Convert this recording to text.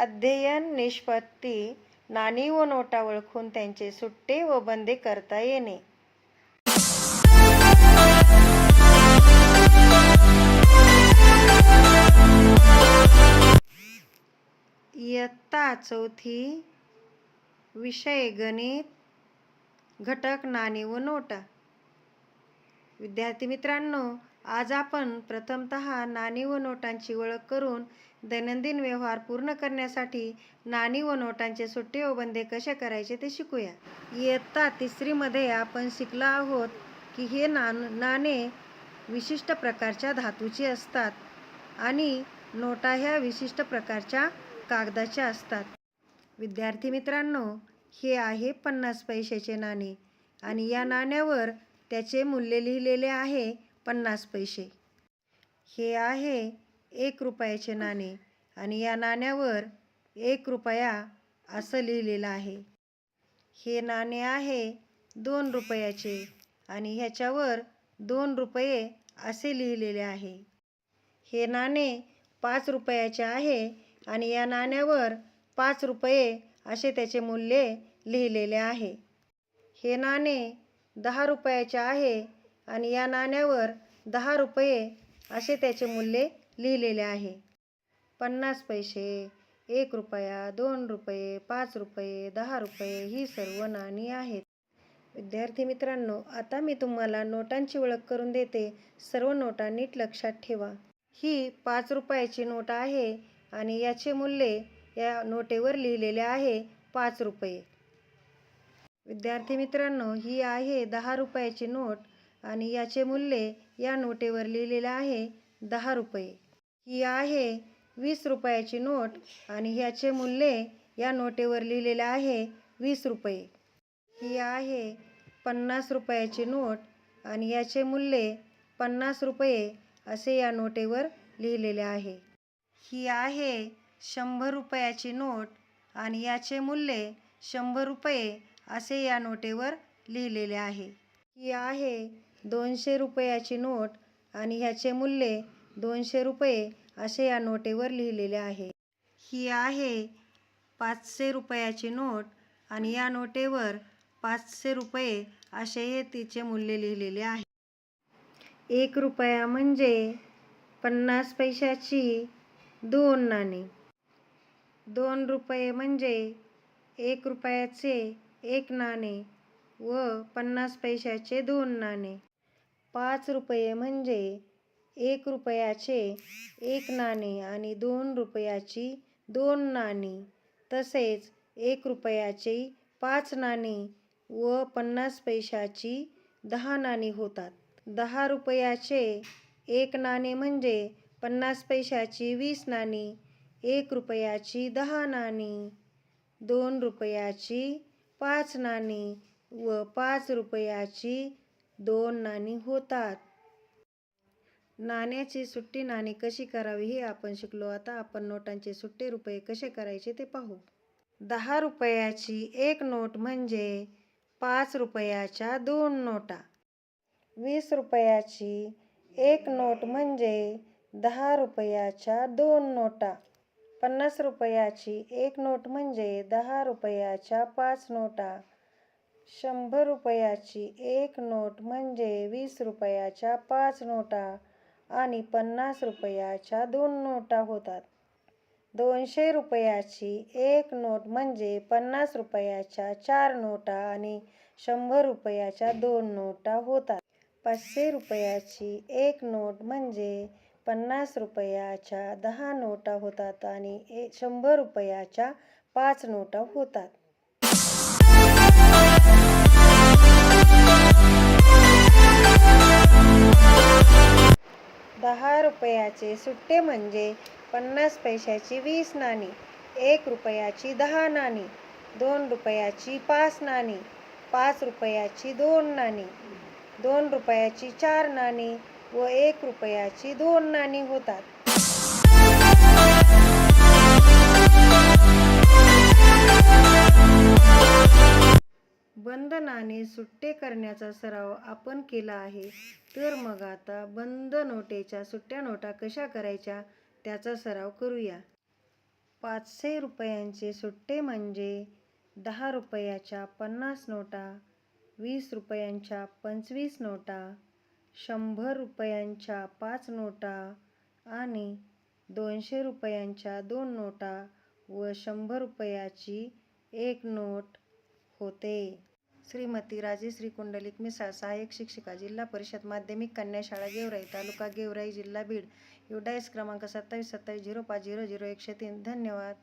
अध्ययन निष्पत्ती नाणी व नोटा ओळखून त्यांचे सुट्टे व बंदे करता येणे. इयत्ता चौथी विषय गणित घटक नाणी व नोटा. विद्यार्थी मित्रांनो आज आपण प्रथमत नाणी व नोटांची ओळख करून दैनंदिन व्यवहार पूर्ण करण्यासाठी नाणी व नोटांचे सुट्टे व बंदे कसे करायचे ते शिकूया. इयत्ता तिसरीमध्ये आपण शिकलो आहोत की हे नाण नाणे विशिष्ट प्रकारच्या धातूचे असतात आणि नोटा ह्या विशिष्ट प्रकारच्या कागदाच्या असतात. विद्यार्थी मित्रांनो हे आहे पन्नास पैशाचे नाणे आणि या नाण्यावर त्याचे मूल्य लिहिलेले आहे पन्नास पैसे. हे आहे एक रुपयाचे नाणे आणि या नाण्यावर एक रुपया असं लिहिलेलं आहे. हे नाणे आहे दोन रुपयाचे आणि ह्याच्यावर दोन रुपये असे लिहिलेले आहे. हे नाणे पाच रुपयाचे आहे आणि या नाण्यावर पाच रुपये असे त्याचे मूल्य लिहिलेले आहे. हे नाणे दहा रुपयाचे आहे आणि या नाण्यावर दहा रुपये असे त्याचे मूल्य लिहिलेले आहे. पन्नास पैसे एक रुपया दोन रुपये पाच रुपये दहा रुपये ही सर्व नाणी आहेत. विद्यार्थी मित्रांनो आता मी तुम्हाला नोटांची ओळख करून देते. सर्व नोटा नीट लक्षात ठेवा. ही पाच रुपयाची नोट आहे आणि याचे मूल्य या नोटेवर लिहिलेले आहे पाच रुपये. विद्यार्थी मित्रांनो ही आहे दहा रुपयाची नोट आणि याचे मूल्य या नोटेवर लिहिलेले आहे दहा रुपये. ही आहे वीस रुपयाची नोट आणि ह्याचे मूल्य या नोटेवर लिहिलेले आहे वीस रुपये. ही आहे पन्नास रुपयाची नोट आणि याचे मूल्य पन्नास रुपये असे या नोटेवर लिहिलेले आहे. ही आहे शंभर रुपयाची नोट आणि याचे मूल्य शंभर रुपये असे या नोटेवर लिहिलेले आहे. ही आहे दोनशे रुपयाची नोट आणि ह्याचे मूल्य दोनशे रुपये असे या नोटेवर लिहिलेले आहे. ही आहे पाचशे रुपयाची नोट आणि या नोटेवर पाचशे रुपये असे हे तिचे मूल्य लिहिलेले आहे. एक रुपया म्हणजे पन्नास पैशाची दोन नाणी. दोन रुपये म्हणजे एक रुपयाचे एक नाणे व पन्नास पैशाचे दोन नाणे. पाच रुपये म्हणजे एक रुपयाचे एक नाणे आणि दोन रुपयाची दोन नाणी तसेच एक रुपयाची पाच नाणी व पन्नास पैशाची दहा नाणी होतात. दहा रुपयाचे एक नाणे म्हणजे पन्नास पैशाची वीस नाणी एक रुपयाची दहा नाणी दोन रुपयाची पाच नाणी व पाच रुपयाची दोन नाणी होतात. नाण्याची सुट्टी नाणी कशी करावी हे आपण शिकलो. आता आपण नोटांचे सुट्टे रुपये कसे करायचे ते पाहू. दहा रुपयाची एक नोट म्हणजे पाच रुपयाच्या दोन नोटा. वीस रुपयाची एक नोट म्हणजे दहा रुपयाच्या दोन नोटा. पन्नास रुपयाची एक नोट म्हणजे दहा रुपयाच्या पाच नोटा. शंभर रुपयाची एक नोट म्हणजे वीस रुपयाच्या पाच नोटा. आणि पन्नास रुपयाच्या दोन नोटा होतात. दोनशे रुपयाची एक नोट म्हणजे पन्नास रुपयाच्या चार नोटा आणि शंभर रुपयाच्या दोन नोटा होतात. पाचशे रुपयाची एक नोट म्हणजे पन्नास रुपयाच्या दहा नोटा होतात आणि ए शंभर रुपयाच्या पाच नोटा होतात. रुपयाचे सुट्टे म्हणजे पन्नास पैशाची वीस नाणी एक रुपयाची दहा नाणी दोन रुपयाची पाच नाणी पाच रुपयाची दोन नाणी दोन रुपयाची चार नाणी व एक रुपयाची दोन नाणी होतात. बंधनाने सुट्टे करण्याचा सराव आपण केला आहे. तर मग आता बंद नोटेच्या सुट्ट्या नोटा कशा करायच्या त्याचा सराव करूया. पाचशे रुपयांचे सुट्टे म्हणजे दहा रुपयाच्या पन्नास नोटा वीस रुपयांच्या पंचवीस नोटा शंभर रुपयांच्या पाच नोटा आणि दोनशे रुपयांच्या दोन नोटा व शंभर रुपयाची एक नोट होते. श्रीमती राजेश्री कुंडलिक मिसाळ सहाय्यक शिक्षिका जिल्हा परिषद माध्यमिक कन्या शाळा गेवराई तालुका गेवराई जिल्हा बीड. युडायस क्रमांक सत्तावीस सत्तावीस झिरो पाच झिरो झिरो एकशे तीन. धन्यवाद.